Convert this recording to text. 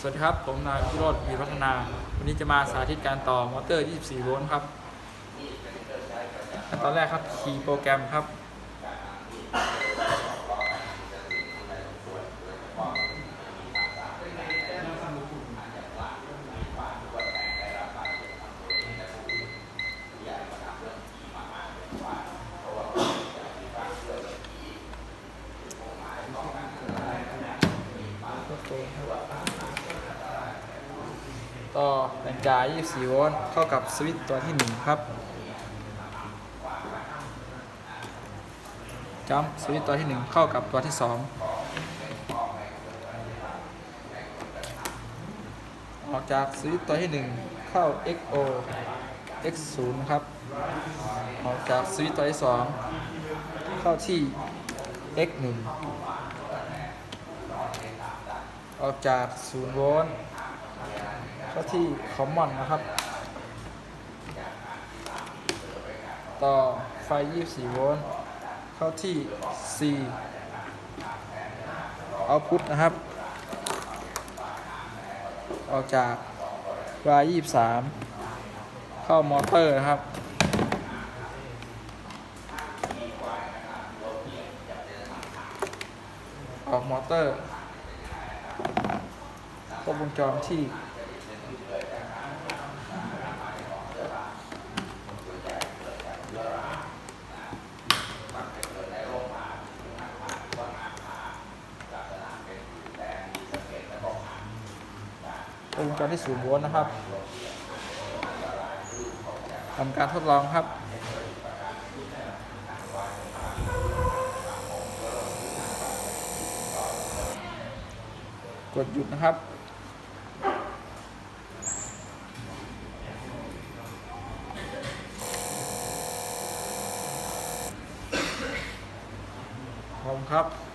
สวัสดีครับ ผมนายพิโรธวีรพัฒนา วันนี้จะมาสาธิตการต่อมอเตอร์ 24 โวลต์ครับตอนแรกครับคีย์โปรแกรมครับต่ อแรงจ่าย 24 โวลต์เข้ากับสวิตช์ตัวที่ 1 ครับจัมสวิตช์ตัวที่ 1 เข้ากับตัวที่ 2 ออกจากสวิตช์ตัวที่ 1 เข้า XO X0 ครับ ออกจากสวิตช์ตัวที่ 2 เข้าที่ X1 ออกจาก 0 โวลต์ เข้าที่คอมมอนนะครับ ต่อไฟ 24 โวลต์ เข้าที่ C เอาพุทนะครับ ออกจาก Y 23 เข้ามอเตอร์นะครับ ออกมอเตอร์ครบวงจรที่ วงจรที่ศูนย์โวลต์นะครับทำการทดลองครับกดหยุดนะครับพร้อมครับ